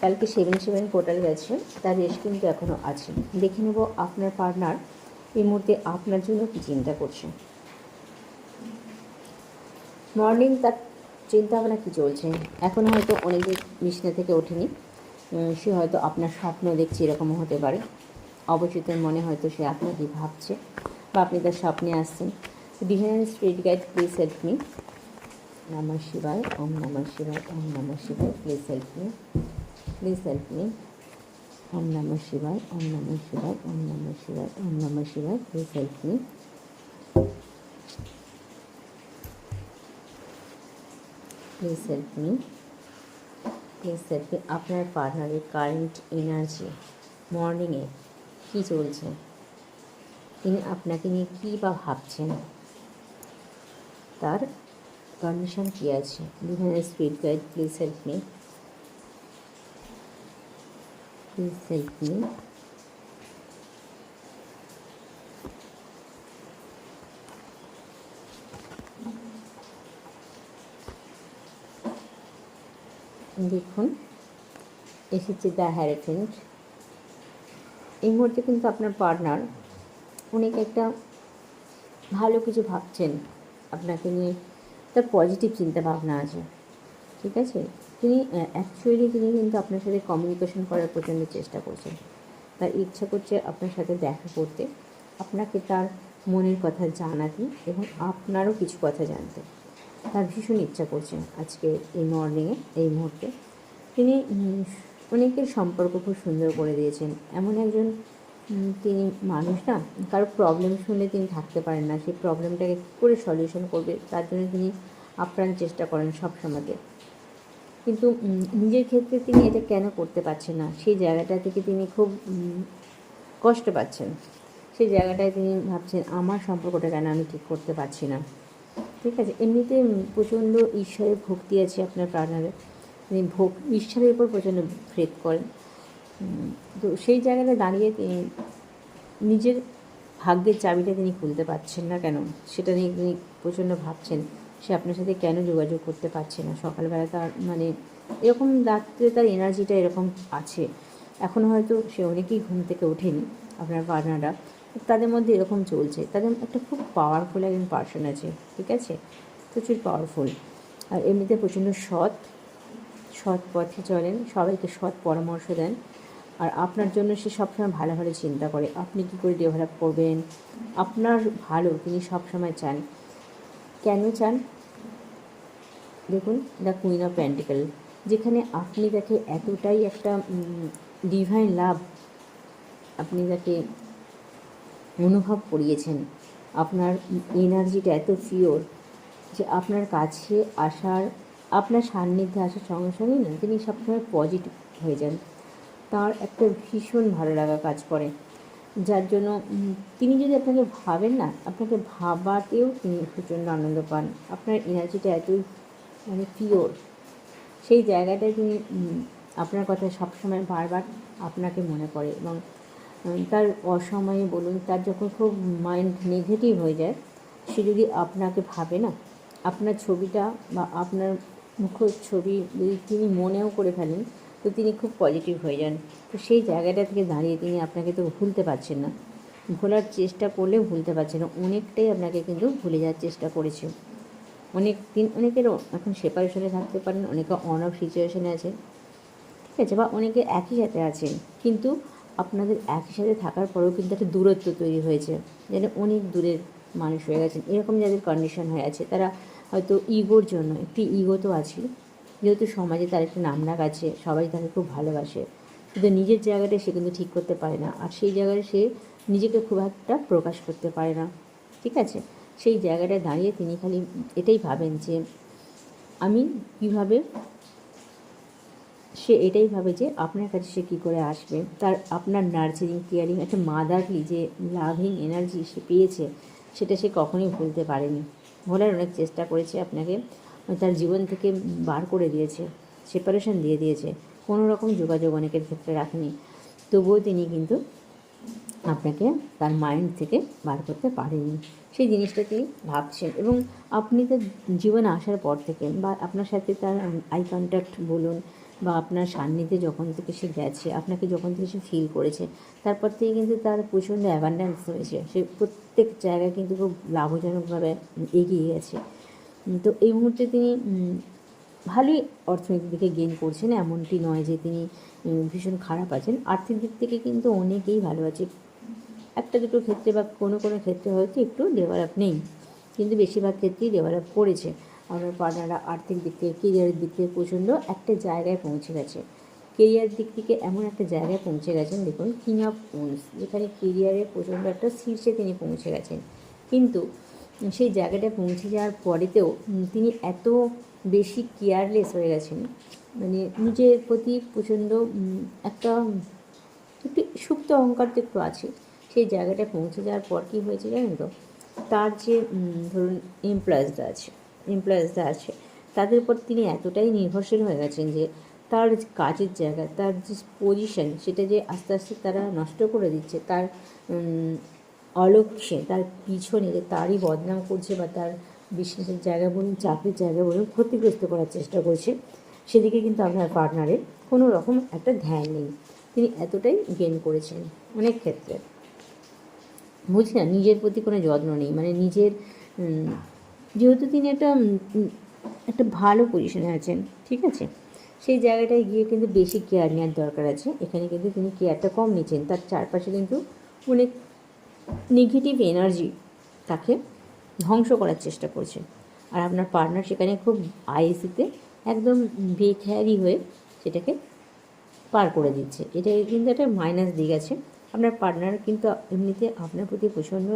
কালকে seven seven portal গেছে, তার রেশ কিন্তু এখনও আছে। দেখে নেব আপনার পার্টনার এই মুহূর্তে আপনার জন্য কী চিন্তা করছে। মর্নিং তার চিন্তা ভাবনা কী চলছে? এখন হয়তো অনেকদিন বিছনা থেকে ওঠেনি। সে হয়তো আপনার স্বপ্ন দেখছে এরকমও হতে পারে। অবচেতন মনে হয়তো সে আপনাকে ভাবছে বা আপনি তার স্বপ্নে আসছেন। Divine street guide please help me নমঃ শিবায়, ওম নমঃ শিবায়, ওম নমঃ শিবায় please help me please help me ওম নমঃ শিবায় ওম নমঃ শিবায় ওম নমঃ শিবায় ওম নমঃ শিবায় please help me please help me please help me আপনার পার্টনারের কারেন্ট এনার্জি মর্নিংয়ে কী চলছে? তিনি আপনাকে নিয়ে কী বা ভাবছেন? তার কন্ডিশন কী আছে? Divine speed guide please help me me দেখুন এসেছে দ্য হ্যারেফেন্ট এই মুহূর্তে কিন্তু আপনার পার্টনার অনেক একটা ভালো কিছু ভাবছেন, আপনাকে নিয়ে তার পজিটিভ চিন্তা ভাবনা আছে, ঠিক আছে? তিনি অ্যাকচুয়ালি তিনি কিন্তু আপনার সাথে কমিউনিকেশন করার প্রচণ্ড চেষ্টা করছেন। তার ইচ্ছা করছে আপনার সাথে দেখা করতে। আপনাকে তার মনের কথা জানাতে এবং আপনারও কিছু কথা জানতে। তার ভীষণ ইচ্ছা করছেন আজকে এই মর্নিংয়ে এই মুহূর্তে। তিনি অনেকের সম্পর্ক খুব সুন্দর করে দিয়েছেন। এমন একজন তিনি মানুষ না, কারও প্রবলেম শুনলে তিনি থাকতে পারেন না। সেই প্রবলেমটাকে কী করে সলিউশন করবে? তার জন্য তিনি আপ্রাণ চেষ্টা করেন সব সময়তে কিন্তু নিজের ক্ষেত্রে তিনি এটা কেন করতে পারছেন না? সেই জায়গাটা থেকে তিনি খুব কষ্ট পাচ্ছেন। সেই জায়গাটায় তিনি ভাবছেন, আমার সম্পর্কটা কেন আমি ঠিক করতে পারছি না? ঠিক আছে? এমনিতে প্রচণ্ড ঈশ্বরের ভক্তি আছে আপনার প্রাণারে তিনি ভোগ, ঈশ্বরের উপর প্রচণ্ড ফ্রেত করেন। তো সেই জায়গাটা দাঁড়িয়ে তিনি নিজের ভাগ্যের চাবিটা তিনি খুলতে পারছেন না কেন? সেটা নিয়ে তিনি প্রচণ্ড ভাবছেন। সে আপনার সাথে কেন যোগাযোগ করতে পারছে না? সকালবেলা তার মানে এরকম রাত্রে তার এনার্জিটা এরকম আছে। এখন হয়তো সে অনেকেই ঘুম থেকে ওঠেনি, আপনার পার্টনাররা তাদের মধ্যে এরকম চলছে। তাদের একটা খুব পাওয়ারফুল একজন পার্সন আছে, ঠিক আছে? প্রচুর পাওয়ারফুল আর এমনিতে প্রচণ্ড সৎ সৎ পথে চলেন, সবাইকে সৎ পরামর্শ দেন। আর আপনার জন্য সে সবসময় ভালো ভালো চিন্তা করে। আপনি কী করে ডেভেলপ করবেন? আপনার ভালো তিনি সবসময় চান। কেন চান? দেখুন, দ্য কুইন অফ প্যান্টিক্যাল যেখানে আপনি তাকে এতটাই একটা ডিভাইন লাভ আপনি তাকে অনুভব করিয়েছেন, আপনার এনার্জিটা এত পিওর যে আপনার কাছে আসার, আপনার সান্নিধ্যে আসার সঙ্গে সঙ্গেই না, তিনি সবসময় পজিটিভ হয়ে যান। তার একটা ভীষণ ভালো লাগা কাজ করে। যার জন্য তিনি যদি আপনাকে ভাবেন না, আপনাকে ভাবাতেও তিনি প্রচণ্ড আনন্দ পান। আপনার এনার্জিটা এতই মানে পিওর সেই জায়গাটায় তিনি আপনার কথা সবসময় বারবার আপনাকে মনে করে এবং তার অসময়ে বলুন, তার যখন খুব মাইন্ড নেগেটিভ হয়ে যায়, সে যদি আপনাকে ভাবে না, আপনার ছবিটা বা আপনার মুখ ছবি যদি তিনি মনেও করে ফেলেন তো তিনি খুব পজিটিভ হয়ে যান। তো সেই জায়গাটা থেকে দাঁড়িয়ে তিনি আপনাকে তো ভুলতে পারছেন না। ভোলার চেষ্টা করলেও ভুলতে পারছেন না। অনেকটাই আপনাকে কিন্তু ভুলে যাওয়ার চেষ্টা করেছে। অনেক দিন অনেকেরও এখন সেপারেশনে থাকতে পারেন, অনেকে অন অফ সিচুয়েশনে আছে। ঠিক আছে, বা অনেকে একই সাথে আছেন। কিন্তু আপনাদের একই সাথে থাকার পরেও কিন্তু একটা দূরত্ব তৈরি হয়েছে। যেন অনেক দূরের মানুষ হয়ে গেছেন। এরকম যাদের কন্ডিশন হয়ে আছে, তারা হয়তো ইগোর জন্য, একটি ইগো তো আছে যেহেতু সমাজে তার একটা নাম ডাক আছে, সবাই তাকে খুব ভালোবাসে। কিন্তু নিজের জায়গাটা সে কিন্তু ঠিক করতে পারে না। আর সেই জায়গায় সে নিজেকে খুব একটা প্রকাশ করতে পারে না। ঠিক আছে? সেই জায়গাটায় দাঁড়িয়ে তিনি খালি এটাই ভাবেন যে, আমি কীভাবে সে এটাই ভাবে যে আপনার কাছে সে কী করে আসবে? তার আপনার নার্চারিং কেয়ারিং একটা মাদারলি যে লাভিং এনার্জি সে পেয়েছে, সেটা সে কখনোই ভুলতে পারেনি। ভোলার অনেক চেষ্টা করেছে আপনাকে তার জীবন থেকে বার করে দিয়েছে সেপারেশন দিয়ে দিয়েছে। কোনো রকম যোগাযোগ অনেকের ক্ষেত্রে রাখেনি। তবুও তিনি কিন্তু আপনাকে তার মাইন্ড থেকে বার করতে পারেনি। সেই জিনিসটা তিনি ভাবছেন এবং আপনি তার জীবনে আসার পর থেকে বা আপনার সাথে তার আই কন্ট্যাক্ট বলুন বা আপনার সান্নিধ্যে যখন থেকে সে গেছে, আপনাকে যখন থেকে সে ফিল করেছে, তারপর থেকে কিন্তু তার প্রচণ্ড অ্যাবান্ডেন্স হয়েছে। সে প্রত্যেক জায়গায় কিন্তু খুব লাভজনকভাবে এগিয়ে গেছে। তো এই মুহূর্তে তিনি ভালোই অর্থনৈতিক দিকে গেইন করছেন, এমনটি নয় যে তিনি ভীষণ খারাপ আছেন। আর্থিক দিক থেকে কিন্তু অনেকেই ভালো আছে। একটা দুটো ক্ষেত্রে বা কোনো কোনো ক্ষেত্রে হয়তো একটু ডেভেলপ নেই, কিন্তু বেশিরভাগ ক্ষেত্রেই ডেভেলপ করেছে। আপনার পার্টনাররা আর্থিক দিক থেকে কেরিয়ারের দিক থেকে প্রচণ্ড একটা জায়গায় পৌঁছে গেছে। কেরিয়ার দিক থেকে এমন একটা জায়গায় পৌঁছে গেছেন, দেখুন কিং অফ উন্স যেখানে কেরিয়ারে প্রচণ্ড একটা শীর্ষে তিনি পৌঁছে গেছেন। কিন্তু সেই জায়গাটায় পৌঁছে যাওয়ার পরেতেও তিনি এত বেশি কেয়ারলেস হয়ে গেছেন। মানে নিজের প্রতি প্রচণ্ড একটা, একটু সুপ্ত অহংকার তো একটু আছে। সেই জায়গাটায় পৌঁছে যাওয়ার পর কী হয়েছে জানেন তো? তার যে ধরুন এমপ্লয়েজরা আছে এমপ্লয়েজরা আছে, তাদের উপর তিনি এতটাই নির্ভরশীল হয়ে গেছেন যে তার কাজের জায়গা, তার যে পজিশন সেটা যে আস্তে আস্তে তারা নষ্ট করে দিচ্ছে, তার অলক্ষ্যে তার পিছনে যে তারই বদনাম করছে বা তার বিজনেসের জায়গা বলুন চাকরির জায়গা বলুন, ক্ষতিগ্রস্ত করার চেষ্টা করছে, সেদিকে কিন্তু আপনার পার্টনারের কোনো রকম একটা ধ্যান নেই। তিনি এতটাই গেন করেছেন অনেক ক্ষেত্রে। বুঝছি না, নিজের প্রতি কোনো যত্ন নেই মানে নিজের যেহেতু তিনি একটা একটা ভালো পজিশনে আছেন, ঠিক আছে? সেই জায়গাটায় গিয়ে কিন্তু বেশি কেয়ার নেওয়ার দরকার আছে। এখানে কিন্তু তিনি কেয়ারটা কম নিচ্ছেন। তার চারপাশে কিন্তু অনেক নেগেটিভ এনার্জি তাকে ধ্বংস করার চেষ্টা করছে। আর আপনার পার্টনার সেখানে খুব আইএসিতে একদম বেখেয়ারি হয়ে সেটাকে পার করে দিচ্ছে। এটা কিন্তু একটা মাইনাস দিক আছে। আপনার পার্টনার কিন্তু এমনিতে আপনার প্রতি প্রচণ্ড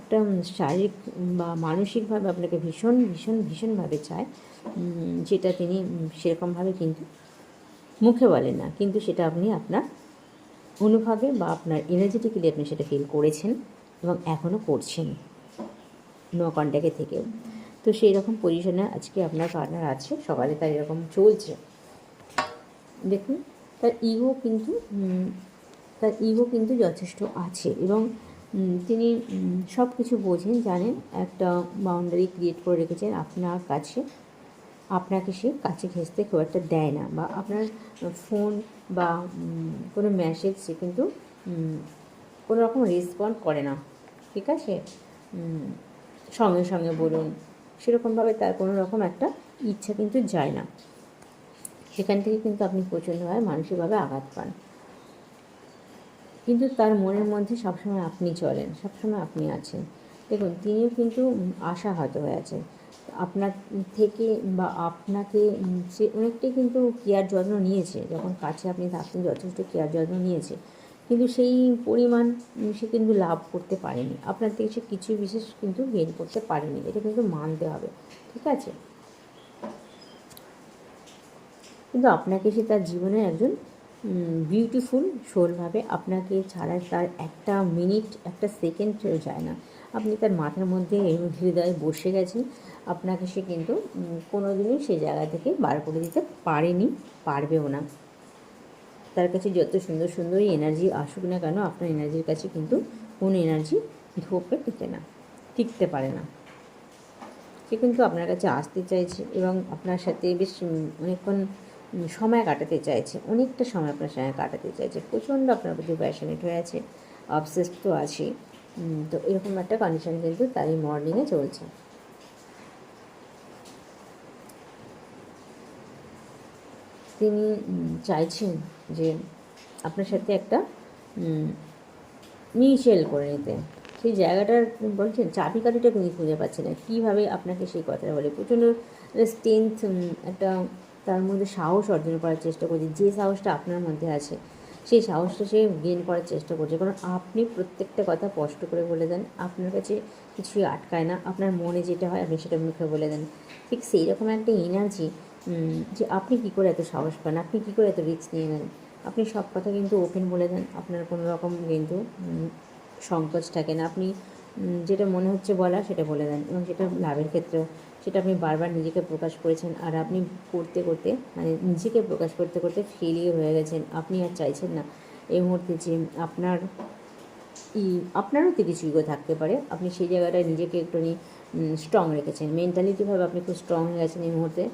একটা শারীরিক বা মানসিকভাবে আপনাকে ভীষণ ভীষণ, ভীষণভাবে চায়। যেটা তিনি সেরকমভাবে কিন্তু মুখে বলেন না। কিন্তু সেটা আপনি আপনার অনুভবে বা আপনার এনার্জেটিক্যালি আপনি সেটা ফিল করেছেন এবং এখনও করছেন নো কন্ট্যাক্টে থেকেও তো সেই রকম পজিশনে আজকে আপনার পার্টনার আছে সকালে তার এরকম চলছে। দেখুন, তার ইগো কিন্তু তার ইগো কিন্তু যথেষ্ট আছে এবং তিনি সব কিছু বোঝেন, জানেন, একটা বাউন্ডারি ক্রিয়েট করে রেখেছেন আপনার কাছে। আপনাকে সে কাছে ঘেঁচতে খুব একটা দেয় না বা আপনার ফোন বা কোনো মেসেজ সে কিন্তু কোনো রকম রেসপন্ড করে না। ঠিক আছে? সঙ্গে সঙ্গে বলুন। সেরকমভাবে তার কোনো রকম একটা ইচ্ছা কিন্তু যায় না। সেখান থেকে কিন্তু আপনি প্রচণ্ডভাবে মানসিকভাবে আঘাত পান। কিন্তু তার মনের মধ্যে সবসময় আপনি চলেন, সবসময় আপনি আছেন। দেখুন, তিনিও কিন্তু আশাহত হয়ে আছেন। আপনার থেকে বা আপনাকে সে অনেকটাই কিন্তু কেয়ার যত্ন নিয়েছে। যখন কাছে আপনি থাকতেন যথেষ্ট কেয়ার যত্ন নিয়েছে। কিন্তু সেই পরিমাণ সে কিন্তু লাভ করতে পারেনি। আপনার থেকে সে কিছু বিশেষ কিন্তু গেইন করতে পারেনি। এটা কিন্তু মানতে হবে। ঠিক আছে? কিন্তু আপনাকে সে তার জীবনের একজন বিউটিফুল সোল ভাবে আপনাকে ছাড়া তার একটা মিনিট একটা সেকেন্ড যায় না। আপনি তার মাথার মধ্যে হৃদয়ে বসে গেছেন। আপনাকে সে কিন্তু কোনো দিনই সেই জায়গা থেকে বার করে দিতে পারেনি, পারবেও না। তার কাছে যত সুন্দর সুন্দরই এনার্জি আসুক না কেন, আপনার এনার্জির কাছে কিন্তু কোনো এনার্জি ধোপে টিকে না, টিকতে পারে না। সে কিন্তু আপনার কাছে আসতে চাইছে এবং আপনার সাথে বেশ অনেকক্ষণ সময় কাটাতে চাইছে, অনেকটা সময় আপনার সঙ্গে কাটাতে চাইছে, প্রচণ্ড আপনার প্রতি প্যাশনেট হয়ে আছে অবসেস তো আছে তো এরকম একটা কন্ডিশন কিন্তু তার এই মর্নিংয়ে চলছে। তিনি চাইছেন যে আপনার সাথে একটা মিউচুয়াল করে নিতে। সেই জায়গাটার বলছেন চাবিকাঠিটা তিনি খুঁজে পাচ্ছেন না। কীভাবে আপনাকে সেই কথাটা বলে? প্রচণ্ড স্ট্রেংথ একটা তার মধ্যে সাহস অর্জন করার চেষ্টা করছে। যে সাহসটা আপনার মধ্যে আছে, সেই সাহসটা সে গেন করার চেষ্টা করছে। কারণ আপনি প্রত্যেকটা কথা স্পষ্ট করে বলে দেন। আপনার কাছে কিছুই আটকায় না। আপনার মনে যেটা হয়, আপনি সেটা মুখে বলে দেন। ঠিক সেই রকম একটা এনার্জি যে আপনি কী করে এত সাহস পান? আপনি কী করে এত রিস্ক নিয়ে নেন? আপনি সব কথা কিন্তু ওপেন বলে দেন। আপনার কোনো রকম কিন্তু সংকোচ থাকে না। আপনি যেটা মনে হচ্ছে বলা সেটা বলে দেন এবং সেটা লাভের ক্ষেত্রেও। সেটা আপনি বারবার নিজেকে প্রকাশ করেছেন আর আপনি করতে করতে মানে নিজেকে প্রকাশ করতে করতে ফেলিয়ে হয়ে গেছেন। আপনি আর চাইছেন না। এই মুহূর্তে যে আপনার ই, আপনারও তো কিছু ইগো থাকতে পারে। আপনি সেই জায়গাটায় নিজেকে একটুখানি স্ট্রং রেখেছেন। মেন্টালিটিভাবে আপনি খুব স্ট্রং হয়ে গেছেন এই মুহূর্তে।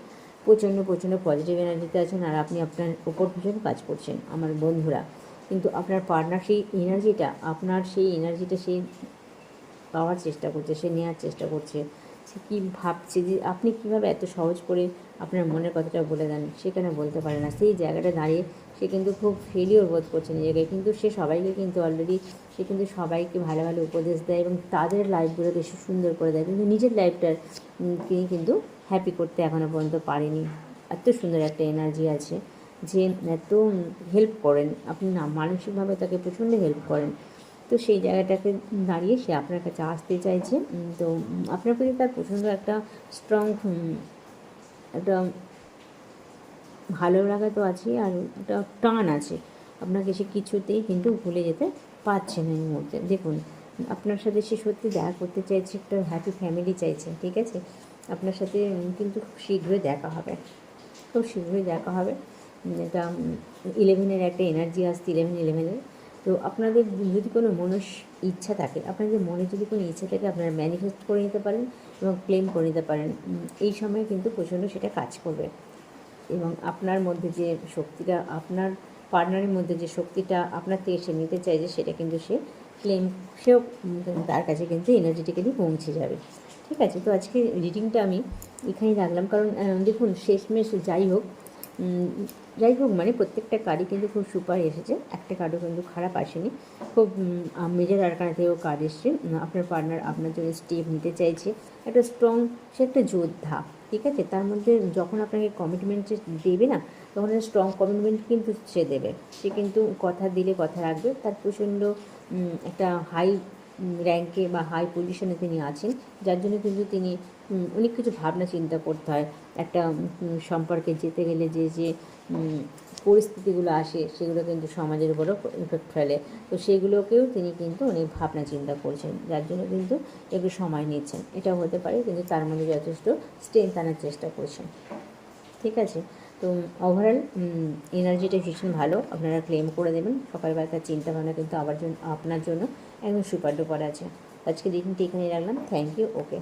প্রচণ্ড প্রচণ্ড পজিটিভ এনার্জিতে আছেন আর আপনি আপনার উপর ভীষণ কাজ করছেন, আমার বন্ধুরা। কিন্তু আপনার পার্টনার সেই এনার্জিটা আপনার সেই এনার্জিটা সেই পাওয়ার চেষ্টা করছে, সে নেওয়ার চেষ্টা করছে। সে কী ভাবছে যে আপনি কীভাবে এত সহজ করে আপনার মনের কথাটা বলে দেন? সেখানে বলতে পারে না? সেই জায়গাটা দাঁড়িয়ে সে কিন্তু খুব ফেলিওর বোধ করছে নিজেকে। কিন্তু সে সবাইকে কিন্তু অলরেডি সে কিন্তু সবাইকে ভালো ভালো উপদেশ দেয় এবং তাদের লাইফগুলোকে সে সুন্দর করে দেয়। কিন্তু নিজের লাইফটার তিনি কিন্তু হ্যাপি করতে এখনও পর্যন্ত পারেনি। এত সুন্দর একটা এনার্জি আছে যে এত হেল্প করেন। আপনি না মানসিকভাবে তাকে প্রচণ্ড হেল্প করেন। তো সেই জায়গাটাকে দাঁড়িয়ে সে আপনার কাছে আসতে চাইছে। তো আপনার প্রতি তার প্রচণ্ড একটা স্ট্রং একটা ভালো লাগা তো আছে আর একটা টান আছে। আপনাকে সে কিছুতেই কিন্তু ভুলে যেতে পারছে না এই মুহূর্তে। দেখুন, আপনার সাথে সে সত্যি দেখা করতে চাইছে, একটা হ্যাপি ফ্যামিলি চাইছে, ঠিক আছে? আপনার সাথে কিন্তু খুব শীঘ্রই দেখা হবে। খুব শীঘ্রই দেখা হবে। এটা ইলেভেনের একটা এনার্জি আসছে ইলেভেন ইলেভেনের তো আপনাদের যদি কোনো মনস ইচ্ছা থাকে, আপনাদের মনে যদি কোনো ইচ্ছা থাকে, আপনারা ম্যানিফেস্ট করে নিতে পারেন এবং ক্লেম করে নিতে পারেন। এই সময় কিন্তু প্রচণ্ড সেটা কাজ করবে। এবং আপনার মধ্যে যে শক্তিটা, আপনার পার্টনারের মধ্যে যে শক্তিটা আপনার থেকে সে নিতে চাইছে সেটা কিন্তু সে ক্লেম সেও তার কাছে কিন্তু এনার্জেটিক্যালি পৌঁছে যাবে। ঠিক আছে, তো আজকে রিডিংটা আমি এখানেই রাখলাম। কারণ দেখুন, শেষমেশ যাই হোক যাই হোক মানে প্রত্যেকটা কার্ডই কিন্তু খুব সুপার এসেছে। একটা কার্ডও কিন্তু খারাপ আসেনি। খুব মেজর আরকানা থেকেও কার্ড এসছে। আপনার পার্টনার আপনার জন্য স্টেপ নিতে চাইছে। একটা স্ট্রং সে একটা যোদ্ধা, ঠিক আছে? তার মধ্যে যখন আপনাকে কমিটমেন্ট দেবে না, তখন স্ট্রং কমিটমেন্ট কিন্তু সে দেবে। সে কিন্তু কথা দিলে কথা রাখবে। তার প্রচণ্ড একটা হাই র্যাঙ্কে বা হাই পজিশনে তিনি আছেন, যার জন্য কিন্তু তিনি অনেক কিছু ভাবনা চিন্তা করতে হয়। একটা সম্পর্কে যেতে গেলে যে যে পরিস্থিতিগুলো আসে, সেগুলো কিন্তু সমাজের উপরও ইফেক্ট ফেলে। তো সেগুলোকেও তিনি কিন্তু অনেক ভাবনা চিন্তা করছেন, যার জন্য কিন্তু একটু সময় নিচ্ছেন। এটাও হতে পারে, কিন্তু তার মধ্যে যথেষ্ট স্ট্রেংথ আনার চেষ্টা করছেন। ঠিক আছে? তো ওভারঅল এনার্জিটা ভীষণ ভালো। আপনারা ক্লেম করে দেবেন। সকালবেলা তার চিন্তাভাবনা কিন্তু আবার জন্য আপনার জন্য একদম সুপার ডুপার আছে। আজকে দিনটি এখানে রাখলাম থ্যাংক ইউ ওকে